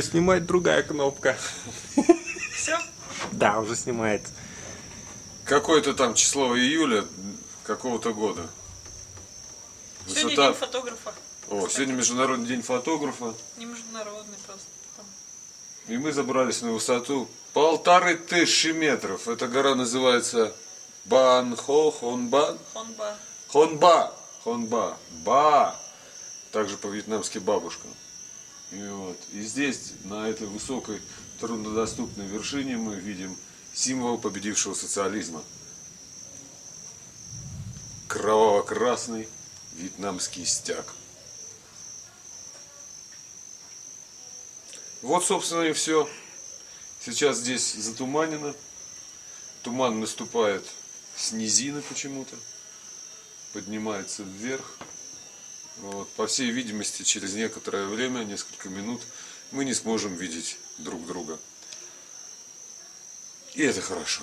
Видео снимает другая кнопка. Все? Да, уже снимает. Какое-то там число июля какого-то года. Сегодня день фотографа. О, сегодня Международный день фотографа. Не международный просто. Там. И мы забрались на высоту полторы тысячи метров. Эта гора называется Банхо Хонбан. Хонба. Хонба. Хонба. Ба. Также по-вьетнамски бабушка. И, вот. и здесь, на этой высокой, труднодоступной вершине, мы видим символ победившего социализма. Кроваво-красный вьетнамский стяг. Вот, собственно, и все. Сейчас здесь затуманено. Туман наступает с низины почему-то. Поднимается вверх. Вот. По всей видимости, через некоторое время, несколько минут, мы не сможем видеть друг друга. И это хорошо.